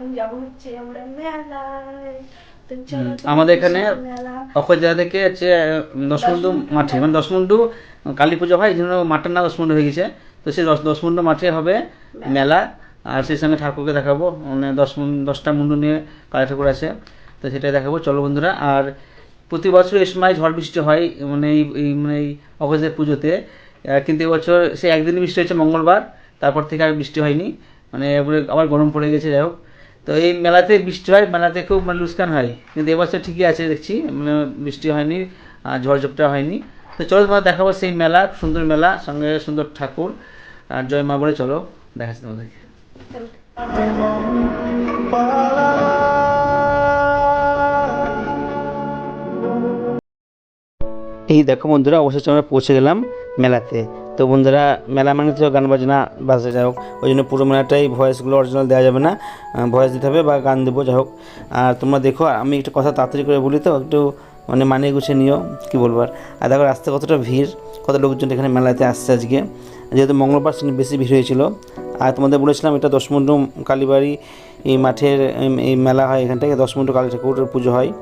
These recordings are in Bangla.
এখন যাব হচ্ছে আমরা মেলায় আমাদের এখানে মেলা। অক্ষয়জা থেকে হচ্ছে দশমুন্ডু মাঠে মানে দশমুন্ডু কালী পুজো হয় এই জন্য মাঠের নাম দশমুন্ডু হয়ে গেছে। তো সেই দশ দশমুন্ডু মাঠে হবে মেলা। আর সেই সঙ্গে ঠাকুরকে দেখাবো মানে দশ দশটা মুন্ডু নিয়ে কালী ঠাকুর আছে তো সেটাই দেখাবো। চলো বন্ধুরা আর প্রতি বছর এই সময় ঝড় বৃষ্টি হয় মানে এই মানে এই অক্ষয়দের পুজোতে। কিন্তু এবছর সে একদিনই বৃষ্টি হয়েছে মঙ্গলবার তারপর থেকে আর বৃষ্টি হয়নি। মানে আবার গরম পড়ে গেছে যাই হোক। তো এই মেলাতে বৃষ্টি হয়, মেলাতে খুব মানে লুসকান হয়। কিন্তু এবছর ঠিকই আছে, দেখছি মানে বৃষ্টি হয়নি, আর ঝড় ঝপটা হয়নি। তো চলো তোমার দেখাবো সেই মেলা, সুন্দর মেলা, সঙ্গে সুন্দর ঠাকুর। আর জয় মা বলে চলো, দেখাচ্ছি তোমাদেরকে। এই দেখো বন্ধুরা, অবশেষে আমরা পৌঁছে গেলাম মেলাতে। তো বন্ধুরা, মেলা মানে তো গান বাজনা বাজে, যাই হোক। ওই জন্য পুরো মেলাটাই ভয়েসগুলো অরিজিনাল দেওয়া যাবে না ভয়েস দিতে হবে বা গান দেবো, যাই হোক। আর তোমরা দেখো আমি একটু কথা তাড়াতাড়ি করে বলি তো, একটু মানে মানিয়ে গুছিয়ে নিও, কী বলব আর। দেখো রাস্তায় কতটা ভিড়, কত লোকজন এখানে মেলাতে আসছে আজকে। যেহেতু মঙ্গলবার বেশি ভিড় হয়েছিল। আর তোমাদের বলেছিলাম, এটা দশমুন্ডু কালীবাড়ি, এই মাঠের, এই- এই মেলা হয় এখান থেকে, দশমুন্ডু কালী ঠাকুরের পুজো হয়।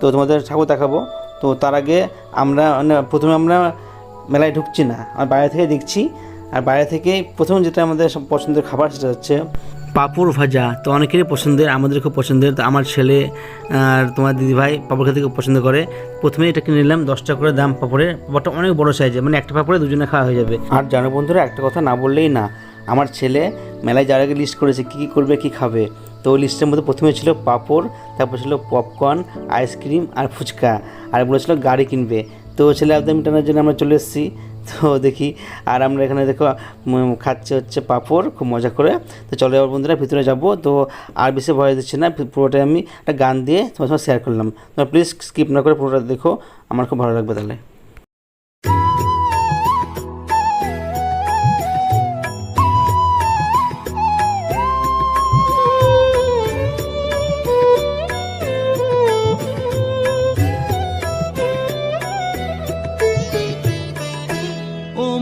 তো তোমাদের ঠাকুর দেখাবো। তো তার আগে আমরা মানে প্রথমে আমরা মেলায় ঢুকছি না। আর বাইরে থেকে দেখছি, আর বাইরে থেকে প্রথম যেটা আমাদের সব পছন্দের খাবার সেটা হচ্ছে পাঁপড় ভাজা। তো অনেকেরই পছন্দের আমাদের খুব পছন্দের। তো আমার ছেলে, আর তোমার দিদিভাই পাঁপড় খেতে খুব পছন্দ করে। প্রথমে এটা কিনে নিলাম, দশ টাকা করে দাম পাঁপড়ের। পাঁপড়টা অনেক বড় সাইজে মানে একটা পাঁপড়ে দুজনে খাওয়া হয়ে যাবে। আর জানো বন্ধুরা, একটা কথা না বললেই না, আমার ছেলে মেলায় যার আগে লিস্ট করেছে কী কী করবে, কী খাবে। তো ওই লিস্টের মধ্যে প্রথমে ছিল পাঁপড়, তারপর ছিল পপকর্ন আইসক্রিম আর ফুচকা। আর বলেছিল গাড়ি কিনবে। তো ছেলে আবদার মেটানোর জন্য আমরা চলে এসেছি। তো দেখি, আর আমরা এখানে দেখো খাচ্ছে হচ্ছে পাঁপড়, খুব মজা করে। তো চলে যাব বন্ধুরা ভিতরে যাব। তো আর বেশি ভয় দিচ্ছে না পুরোটাই আমি একটা গান দিয়ে তোমার সঙ্গে শেয়ার করলাম। তোমরা প্লিজ স্কিপ না করে পুরোটা দেখো, আমার খুব ভালো লাগবে তাহলে।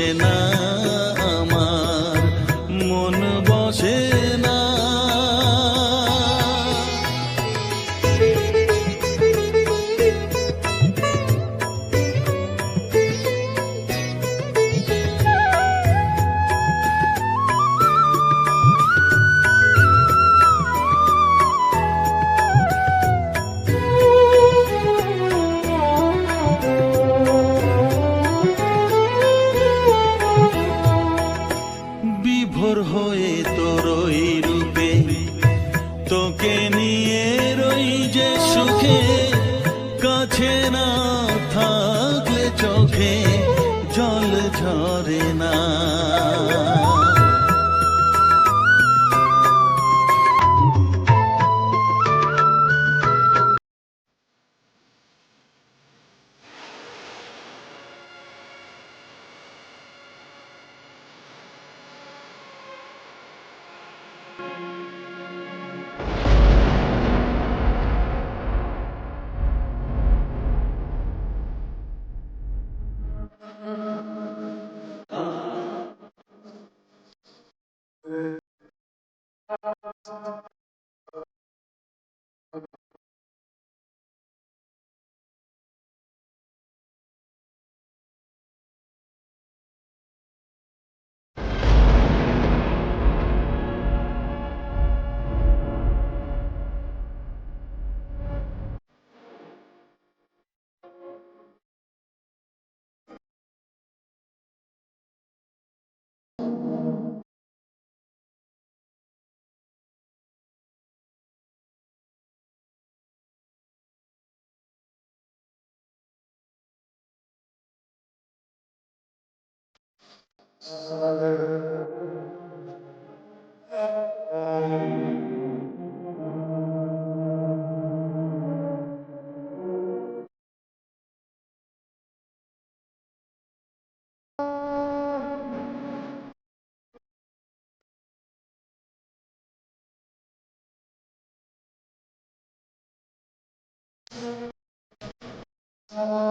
বসে যে সুখে কাছে না থাকলে চোখে জল ঝরে না। Oh.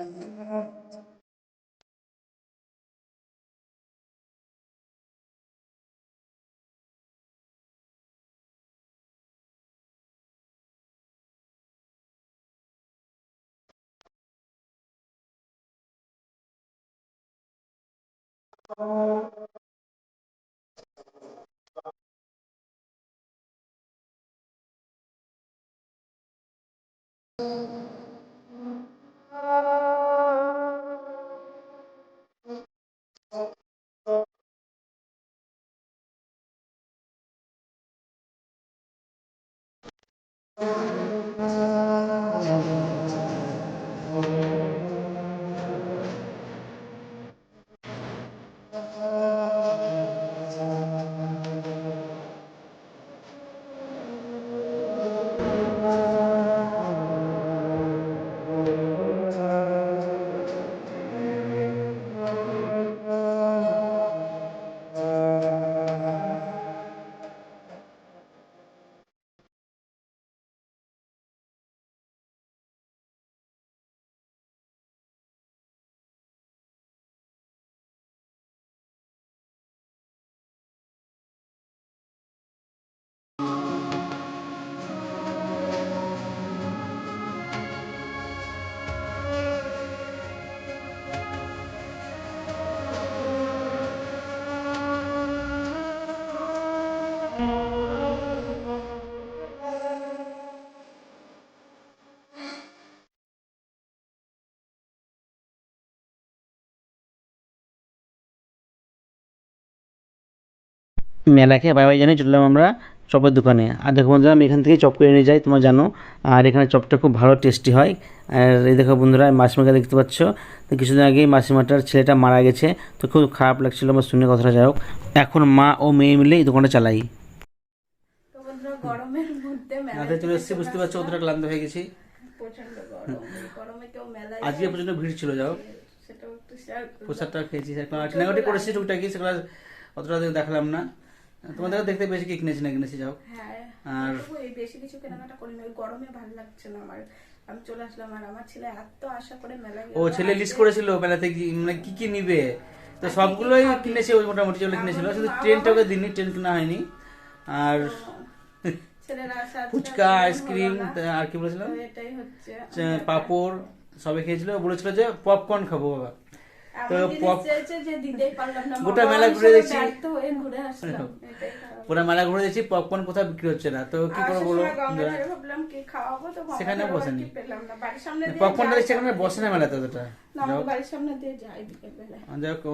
Thank Oh. মেলাকে বাই বাই জানিয়ে চললাম আমরা চপের দোকানে। আর দেখো বন্ধুরা আমি এখান থেকে চপ করে নিয়ে যাই তোমরা জানো। আর এখানে চপটা খুব ভালো টেস্টি হয়। আর এই দেখো বন্ধুরা মাসিমাকে দেখতে পাচ্ছ। তো কিছুদিন আগেই মাসিমাটার ছেলেটা মারা গেছে। তো খুব খারাপ লাগছিল আমার শুনে কথাটা যাই হোক। এখন মা ও মেয়ে মিলে এই দোকানটা চালাই। তো গরমের মধ্যে রাতে চলে এসেছি বুঝতে পারছ অতটা ক্লান্ত হয়ে গেছি। আজকে ভিড় ছিল যাও প্রসাদটা খেয়েছি করেছি টুকটাকি সেগুলো অতটা দেখালাম না। তোমাদের দেখতে বেশি কি কিনেছি না কিনেছি যাও। হ্যাঁ আর বেশি কিছু কেনাকাটা করি না ওই গরমে ভালো লাগছে না আমার। আমি চলে আসলাম আর আমার ছেলে এত আশা করে মেলায় ও ছেলে লিস্ট করেছিল মেলাতে কি মানে কি কি নিবে? তো সবগুলোই কিনেছে ওই মোটামুটি যেগুলো কিনেছিল। শুধু ট্রেনটা ওকে দিনই ট্রেন কেনা হয়নি। আর ফুচকা আইসক্রিম আর কি বলেছিল তো এটাই হচ্ছে। চা- পাঁপড় সবে খেয়েছিল বলেছিল যে পপকর্ন খাব বাবা। তো গোটা মেলা ঘুরে দেখছি। পুরো মেলা ঘুরে দেখছি পপকর্ন কোথাও বিক্রি হচ্ছে না। তো কি করব করে বলো? সেখানে বসেনি। পপকর্নটা যাই দেখছি এখানে বসে না মেলাতে অতটা দিয়ে যাই হোক,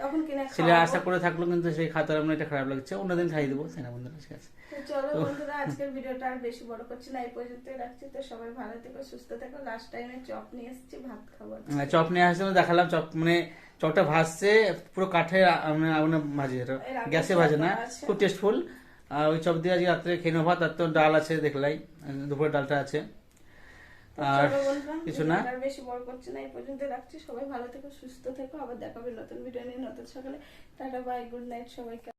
তখন কিনে ছেলে আশা করে থাকল কিন্তু সেই খাতার আমরা এটা খারাপ লাগছে অন্যদিন খাইয়ে দেবো। সেনা বন্ধুরা ঠিক আছে। চলো বন্ধুরা আজকের ভিডিওটা আর বেশি বড় করছি না এই পর্যন্তই রাখছি। তো সবাই ভালো থেকো সুস্থ থেকো। লাস্ট টাইমে চপ নিয়ে এসেছি ভাত খাব চপ নিয়ে দেখালাম চপ মানে চপটা ভাজছে পুরো কাঠে মানে আগুনে ভাজে গ্যাসে ভাজে না খুব টেস্টফুল আর ওই চপ দিয়ে আজকে রাত্রে খেয়ে নেব ভাত আর তো ডাল আছে দেখলাই। আহ, দুপুরে ডালটা আছে। আর কিছু না। আর বেশি বড় করছি না এই পর্যন্ত রাখছি। সবাই ভালো থেকো সুস্থ থেকো। আবার দেখাবে নতুন ভিডিও নিয়ে। নতুন সকালে। টাটা বাই গুড নাইট সবাইকে।